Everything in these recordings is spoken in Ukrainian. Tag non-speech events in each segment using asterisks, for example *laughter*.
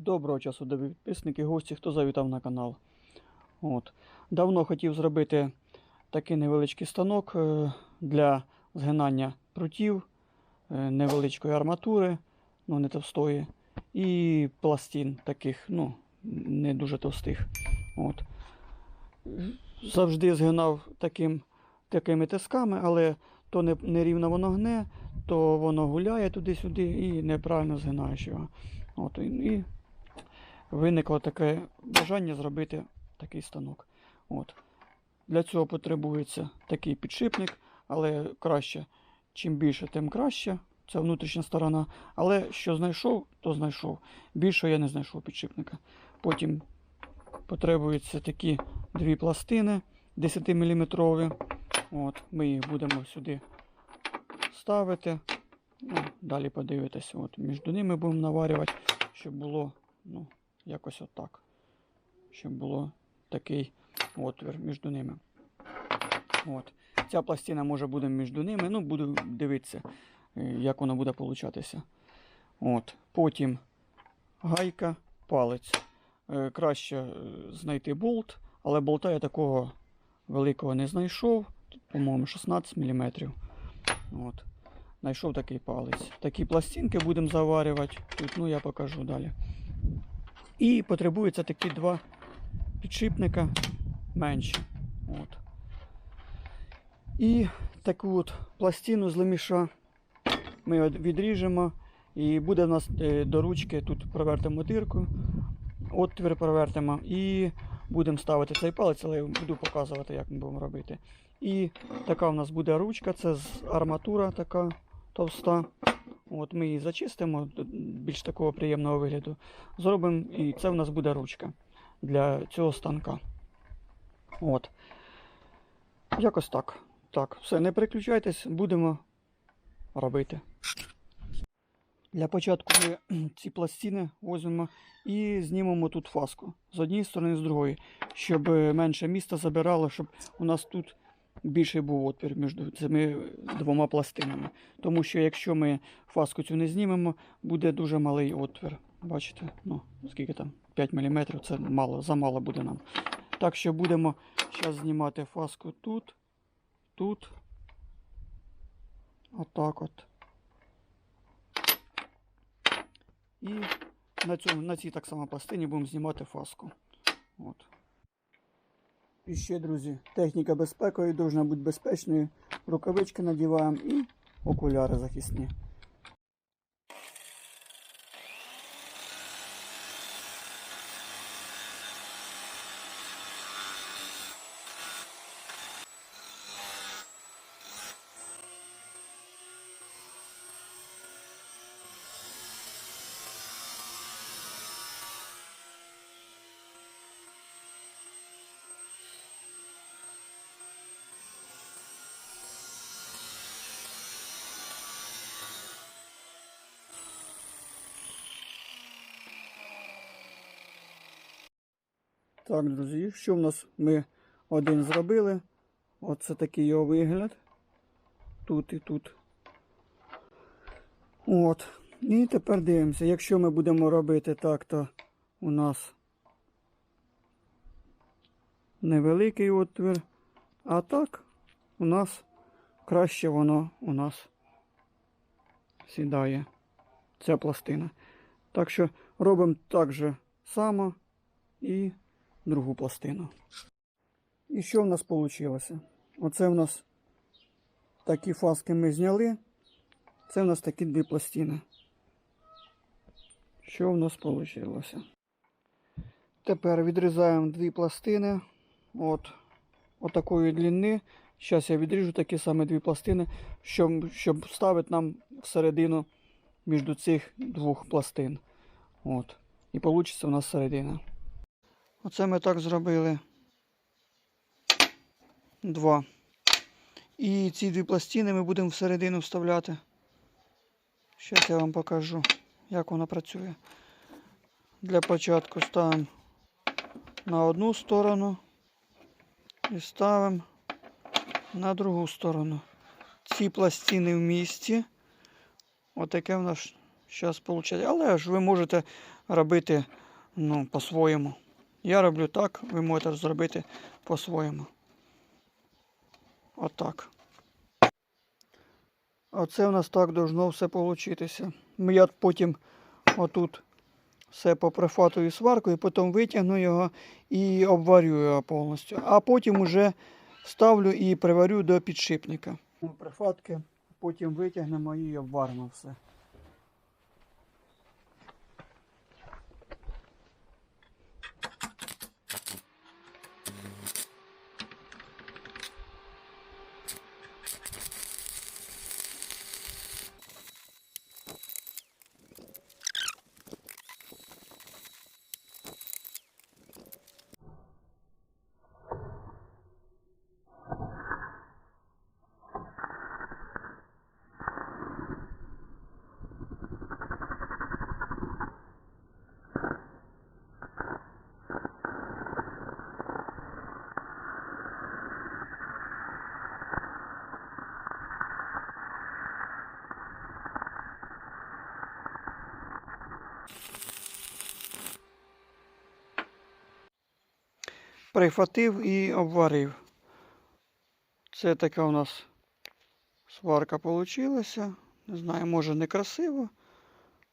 Доброго часу, добі підписники, гості, хто завітав на канал. От. Давно хотів зробити такий невеличкий станок е, для згинання прутів, е, невеличкої арматури, ну не товстої, і пластин таких, ну, не дуже товстих. От. Завжди згинав таким, такими тисками, але то не, не рівно воно гне, то воно гуляє туди-сюди і неправильно згинаєш його. От, і виникло таке бажання зробити такий станок. От. Для цього потребується такий підшипник, але краще, чим більше, тим краще. Це внутрішня сторона. Але що знайшов, то знайшов. Більше я не знайшов підшипника. Потім потребуються такі дві пластини 10 мм. От, ми їх будемо сюди ставити. Ну, далі подивитись. От, між ними будемо наварювати, щоб було ну, якось отак. Щоб було такий отвір між ними. От. Ця пластина може буде між ними. Ну, буду дивитися, е, як воно буде получатися. От. Потім гайка, палець. Е, Краще е, знайти болт, але болта я такого великого не знайшов. По-моєму, 16 мм. От. Знайшов такий палець. Такі пластинки будемо заварювати. Тут, ну, я покажу далі. І потребується такі два підшипника менші. От. І таку от пластину з леміша ми відріжемо. І буде в нас е, до ручки, тут провертимо дирку, отвір провертимо і будемо ставити цей палець, але я буду показувати, як ми будемо робити. І така в нас буде ручка, це арматура така товста. От Ми її зачистимо більш такого приємного вигляду. Зробимо, і це в нас буде ручка для цього станка. От. Якось так. Так, все, не переключайтесь, будемо робити. Для початку ми *clears throat* ці пластини візьмемо і знімемо тут фаску з однієї сторони, з другої, щоб е, менше міста забирало, щоб у нас тут більший був отвір між цими двома пластинами. Тому що якщо ми фаску цю не знімемо, буде дуже малий отвір. Бачите? Ну, скільки там? 5 мм, це мало, замало буде нам. Так що будемо зараз знімати фаску тут, тут. Отак от. І на, цьому, на цій так само пластині будемо знімати фаску. От. І ще, друзі, техніка безпекової повинна бути безпечною. Рукавички надіваємо і окуляри захисні. Так, друзі, що в нас ми один зробили? Оце такий його вигляд. Тут і тут. От. І тепер дивимося. Якщо ми будемо робити так, то у нас невеликий отвір. А так у нас краще воно у нас сідає. Ця пластина. Так що робимо так же само і другу пластину. І що в нас вийшло? Оце в нас такі фаски ми зняли. Це в нас такі дві пластини. Що в нас вийшло? Тепер відрізаємо дві пластини. От, отакої длини. Зараз я відріжу такі самі дві пластини, щоб, щоб вставити нам всередину між цих двох пластин. От. І вийде у нас середина. Оце ми так зробили. Два. І ці дві пластини ми будемо всередину вставляти. Зараз я вам покажу, як воно працює. Для початку ставимо на одну сторону і ставимо на другу сторону. Ці пластини в місті. Отаке в нас зараз виходить. Але ж ви можете робити ну, по-своєму. Я роблю так, ви можете зробити по-своєму. Отак. Оце у нас так должно все получитися. Я потім отут все поприфатую сваркою, потім витягну його і обварю його повністю. А потім уже ставлю і приварю до підшипника. Прифатки, потім витягнемо і обваримо все. Прихватив і обварив. Це така у нас сварка вийшла. Не знаю, може не красиво,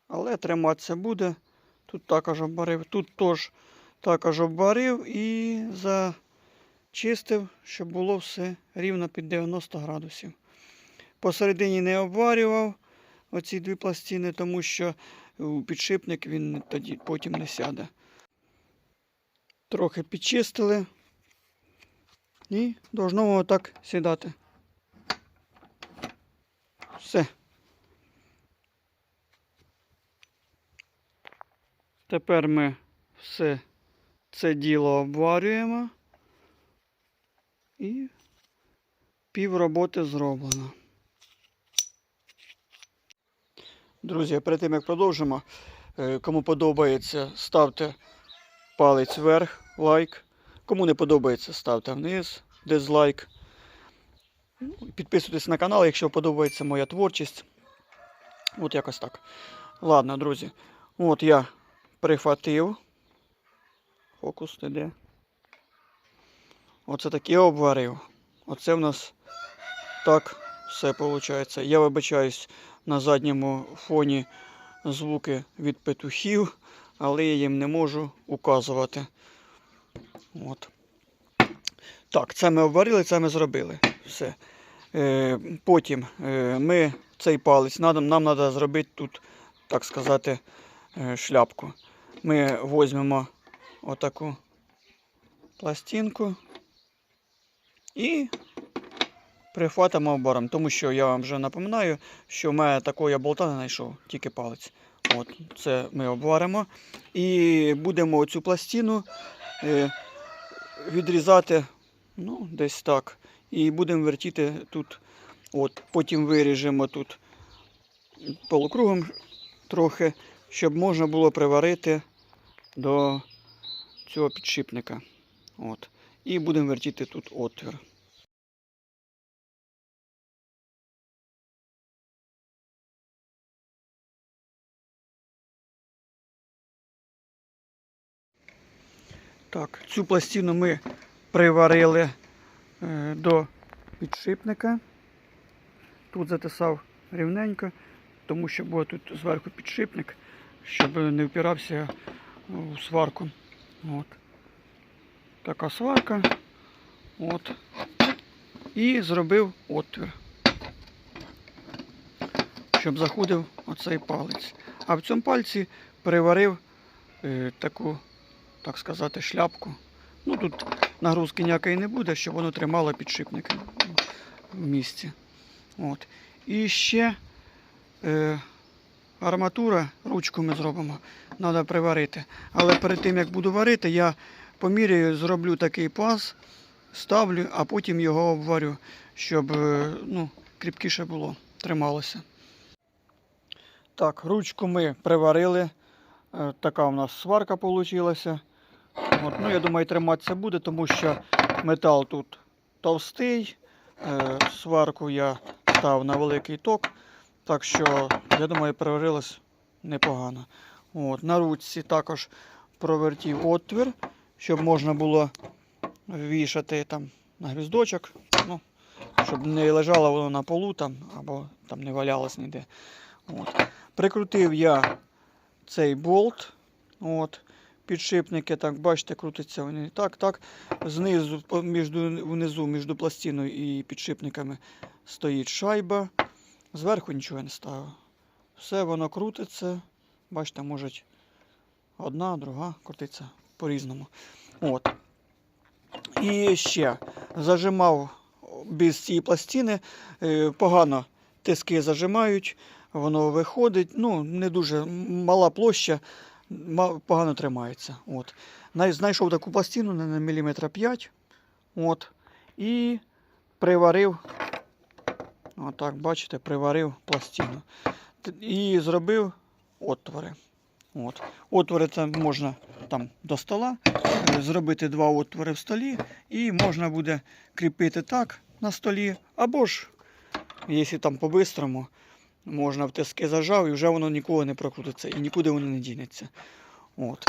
але триматися буде. Тут також обварив, тут теж також обварив і зачистив, щоб було все рівно під 90 градусів. Посередині не обварював оці дві пластини, тому що підшипник він тоді потім не сяде. Трохи підчистили. І должно воно так сідати. Все. Тепер ми все це діло обварюємо. І пів роботи зроблено. Друзі, перед тим як продовжимо, е, кому подобається, ставте палець вверх, лайк. Кому не подобається, ставте вниз, дизлайк. Ну, Підписуйтесь на канал, якщо подобається моя творчість. От якось так. Ладно, друзі. От я прихватив. Фокус ти де. Оце таке обварив. Оце в нас так все виходить. Я вибачаюсь на задньому фоні звуки від петухів але я їм не можу указувати. От. Так, це ми обварили, це ми зробили. Все. Е, Потім е, ми цей палець, нам, нам треба зробити тут, так сказати, е, шляпку. Ми візьмемо отаку пластинку і прихватимо обором. Тому що я вам вже напоминаю, що в мене такої болта не знайшов, тільки палець. От, Це ми обваримо. І будемо цю пластину е, відрізати ну, десь так. І будемо вертіти тут. От, Потім виріжемо тут полукругом трохи, щоб можна було приварити до цього підшипника. От. І будемо вертіти тут отвір. Так, цю пластину ми приварили е, до підшипника. Тут затисав рівненько, тому що буде тут зверху підшипник, щоб не впирався у сварку. От. Така сварка. От. І зробив отвір, щоб заходив оцей палець. А в цьому пальці приварив е, таку так сказати, шляпку. Ну тут нагрузки ніякої не буде, щоб воно тримало підшипник в місці. От. І ще е, арматура, ручку ми зробимо, треба приварити. Але перед тим як буду варити, я поміряю, зроблю такий паз, ставлю, а потім його обварю, щоб е, ну, кріпкіше було, трималося. Так, ручку ми приварили. Е, Така у нас сварка вийшла. От, ну, Я думаю, триматися буде, тому що метал тут товстий. Е, сварку я став на великий ток. Так що, я думаю, переварилось непогано. От, на ручці також провертів отвір, щоб можна було вішати там на гвіздочок. Ну, щоб не лежало воно на полу там, або там не валялось ніде. От. Прикрутив я цей болт. От. Підшипники, так, бачите, крутяться вони так, так. Знизу, між, внизу, між пластиною і підшипниками стоїть шайба. Зверху нічого не ставив. Все воно крутиться. Бачите, може одна, друга крутиться по-різному. От. І ще зажимав без цієї пластини. е, Погано тиски зажимають, воно виходить. Ну, не дуже мала площа, погано тримається. От. Знайшов таку пластину на міліметра 5. От. І приварив. Отак, бачите, приварив пластину. І зробив отвори. От. Отвори це можна там до стола, е, зробити два отвори в столі, і можна буде кріпити так на столі, або ж, якщо там по-бистрому, можна в тиски зажав і вже воно ніколи не прокрутиться і нікуди воно не дінеться. От.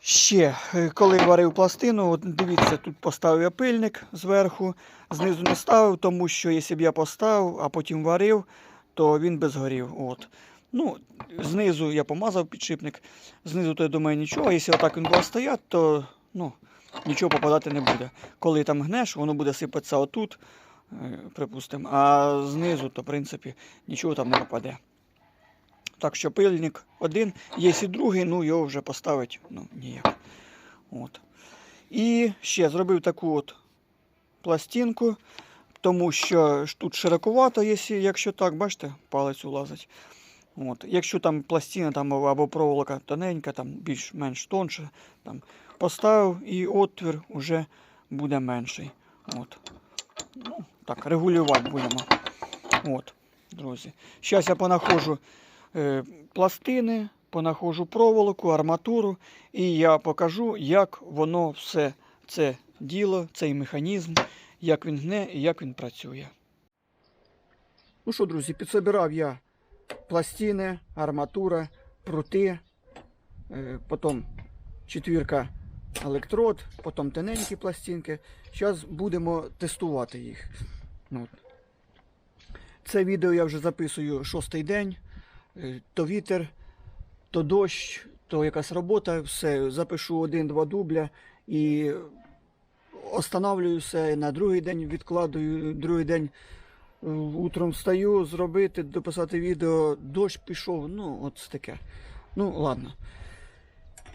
Ще, е, коли варив пластину, от дивіться, тут поставив я пильник зверху, знизу не ставив, тому що якщо б я поставив, а потім варив, то він би згорів. От. Ну, знизу я помазав підшипник, знизу то я думаю нічого. а Якщо отак він буде стояти, то ну, нічого попадати не буде. Коли там гнеш, воно буде сипатися отут, припустимо, а знизу, то в принципі нічого там не попаде. Так що пильник один, є і другий, ну його вже поставити ну, ніяк. От. І ще зробив таку от пластинку, тому що тут широковато, якщо, якщо так, бачите, палець улазить. От. Якщо там пластина там, або проволока тоненька, там більш-менш тонша, там, поставив і отвір вже буде менший. От. Ну, так, регулювати будемо. От, друзі. Зараз я понаходжу е, пластини, понаходжу проволоку, арматуру, і я покажу, як воно все це діло, цей механізм, як він гне і як він працює. Ну що, друзі, підсобирав я пластини, арматура, прути, е, потім четвірка електрод, потім тоненькі пластинки. Зараз будемо тестувати їх. От. Це відео я вже записую шостий день. Е, То вітер, то дощ, то якась робота, все, запишу один-два дубля і останавливаюся на другий день, відкладую, другий день е, утром встаю, зробити, дописати відео, дощ пішов, ну, от таке. Ну, ладно.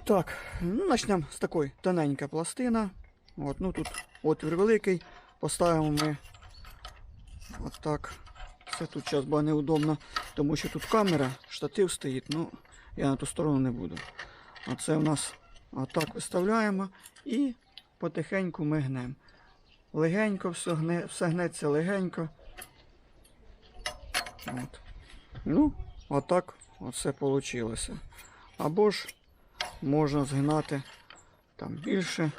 Так, ну, почнемо з такої тоненька пластина. От, ну тут отвір великий. Поставимо ми отак. Це тут зараз буде неудобно, тому що тут камера, штатив стоїть, ну я на ту сторону не буду. А це у нас отак виставляємо і потихеньку ми гнемо. Легенько все, гне, все гнеться легенько. От. Ну, отак оце вийшло. Або ж можна згинати там більше.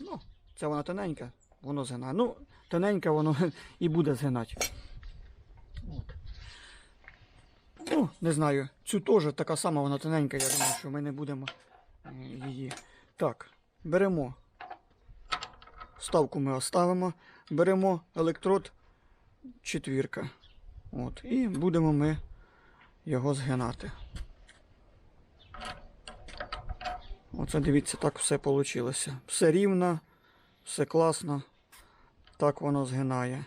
Ну, це вона тоненька, воно згинає. Ну, тоненька воно *laughs* і буде згинати. От. Ну, не знаю, цю теж така сама вона тоненька, я думаю, що ми не будемо е, її. Так, беремо. Ставку ми оставимо. Беремо електрод четвірка. От, і будемо ми його згинати. Оце дивіться, так все вийшло. Все рівно, все класно. Так воно згинає.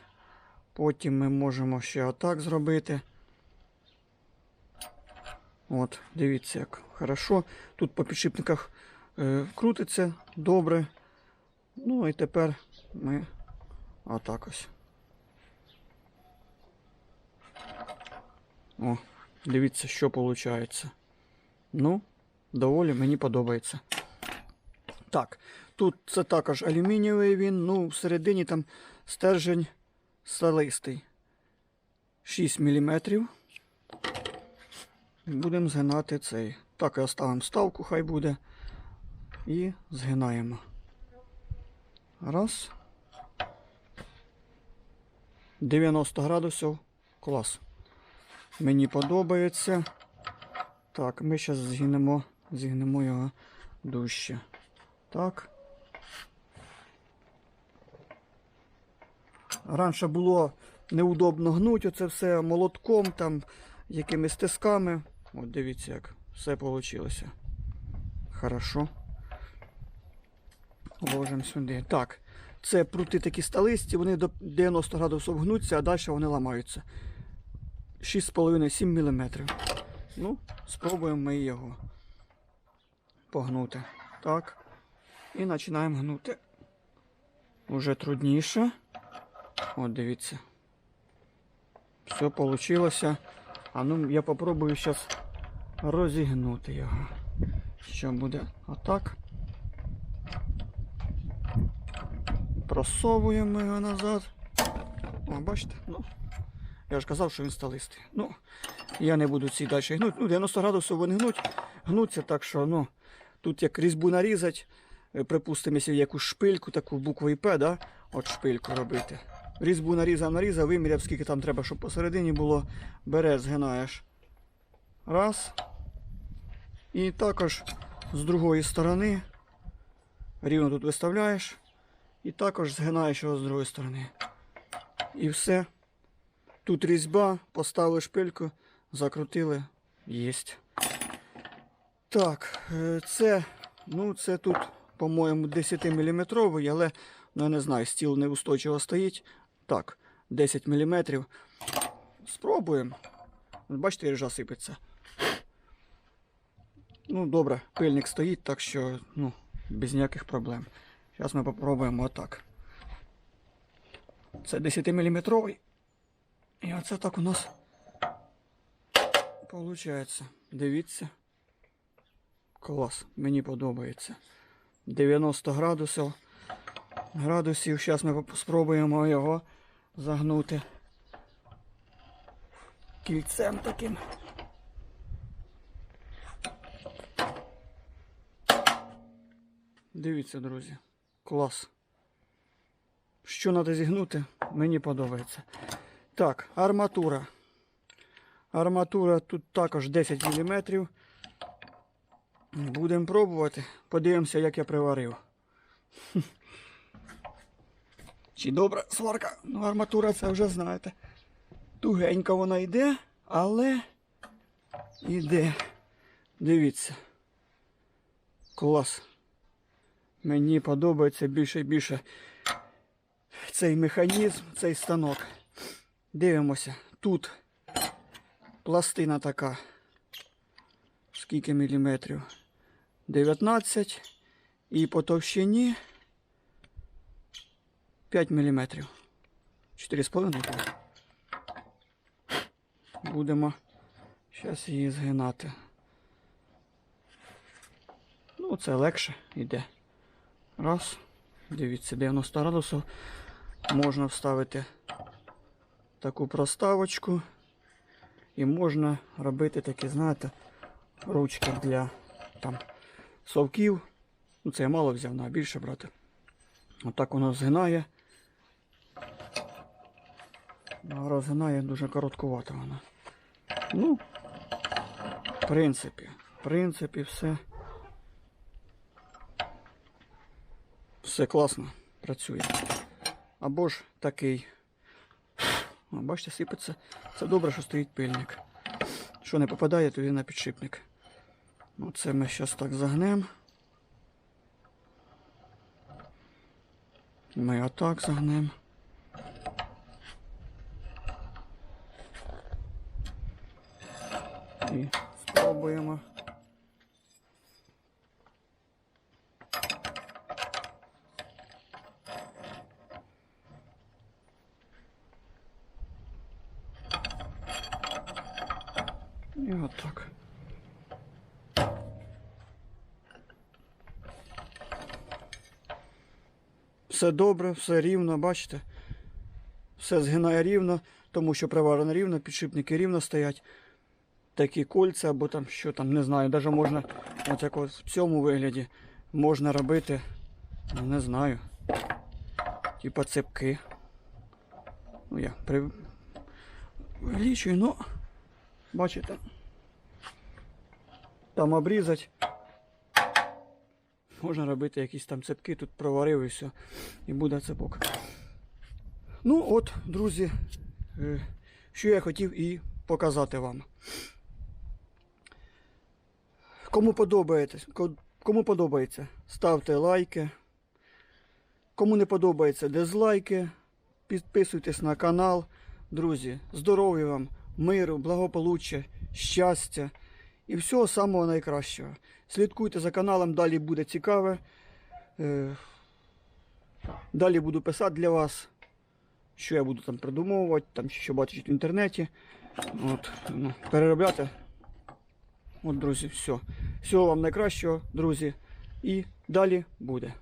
Потім ми можемо ще отак зробити. От, дивіться, як хорошо. Тут по підшипниках е, крутиться добре. Ну і тепер ми отак ось. О, дивіться, що виходить. Ну, доволі мені подобається. Так, тут це також алюмінієвий він, ну, всередині там стержень сталистий. 6 мм. Будемо згинати цей. Так, і оставимо ставку, хай буде. І згинаємо. Раз. 90 градусів Клас. Мені подобається. Так, ми зараз згинемо, зігнемо його дужче. Так. Раніше було неудобно гнуть оце все молотком, там, якимись тисками. От дивіться, як все вийшло. Хорошо. Ложимо сюди. Так, це прути такі сталисті, вони до 90 градусів гнуться, а далі вони ламаються. 6,5-7 мм. Ну, спробуємо ми його погнути. Так. І починаємо гнути. Уже трудніше. От дивіться. Все вийшло. А ну я попробую зараз розігнути його. Що буде отак. Просовуємо його назад. О, бачите? Ну, я ж казав, що він сталистий. Ну, я не буду ці далі гнути. Ну, 90 градусів вони гнуть, гнуться, так що, ну, тут як різьбу нарізати, е, припустимо, якщо якусь шпильку, таку буквою П, да? от шпильку робити. Різьбу нарізав, нарізав, виміряв, скільки там треба, щоб посередині було, береш, згинаєш. Раз. І також з другої сторони рівно тут виставляєш. І також згинаєш його з другої сторони. І все. Тут різьба, поставили шпильку, закрутили. Єсть. Так, е, це, ну, це тут, по-моєму, 10 мм, але ну, я не знаю, стіл неустойчиво стоїть. Так, 10 мм. Спробуємо. Бачите, ріжа сипеться. Ну, добре, пильник стоїть, так що ну, без ніяких проблем. Зараз ми попробуємо отак. Це 10 мм. І оце так у нас виходить. Дивіться. Клас, мені подобається. 90 градусів. Градусів. Зараз ми спробуємо його загнути кільцем таким. Дивіться, друзі. Клас. Що треба зігнути, мені подобається. Так, арматура. Арматура тут також 10 мм. Будемо пробувати. Подивимося, як я приварив. Чи добра сварка? Ну, арматура це вже знаєте. Тугенько вона йде, але йде. Дивіться. Клас. Мені подобається більше і більше цей механізм, цей станок. Дивимося. Тут пластина така. Скільки міліметрів? 19. І по товщині 5 міліметрів. 4,5. Будемо зараз її згинати. Ну, це легше йде. Раз. Дивіться, 90 градусів. Можна вставити таку проставочку. І можна робити такі, знаєте, ручки для там совків. Ну, це я мало взяв, на більше брати. Отак воно згинає. Розгинає дуже короткувато вона. Ну, в принципі, в принципі, все. Все класно працює. Або ж такий. О, бачите, сипеться. Це добре, що стоїть пильник. Що не попадає, тоді на підшипник. Ну, це ми зараз так загнемо. Ми отак загнемо. І спробуємо. І отак. Все добре, все рівно, бачите? Все згинає рівно, тому що приварено рівно, підшипники рівно стоять. Такі кольця або там що там, не знаю, навіть можна от як в цьому вигляді можна робити, ну, не знаю. Типа цепки. Ну я при... Увеличую, ну, бачите. Там обрізати. Можна робити якісь там цепки, тут проварив і все. І буде цепок. Ну от, друзі, е, що я хотів і показати вам. Кому подобається, кому подобається, ставте лайки. Кому не подобається, дизлайки. Підписуйтесь на канал. Друзі, здоров'я вам, миру, благополуччя, щастя і всього самого найкращого. Слідкуйте за каналом, далі буде цікаве. Е, Далі буду писати для вас, що я буду там придумовувати, там що бачить в інтернеті. От, ну, переробляти. От, друзі, все. Всього вам найкращого, друзі. І далі буде.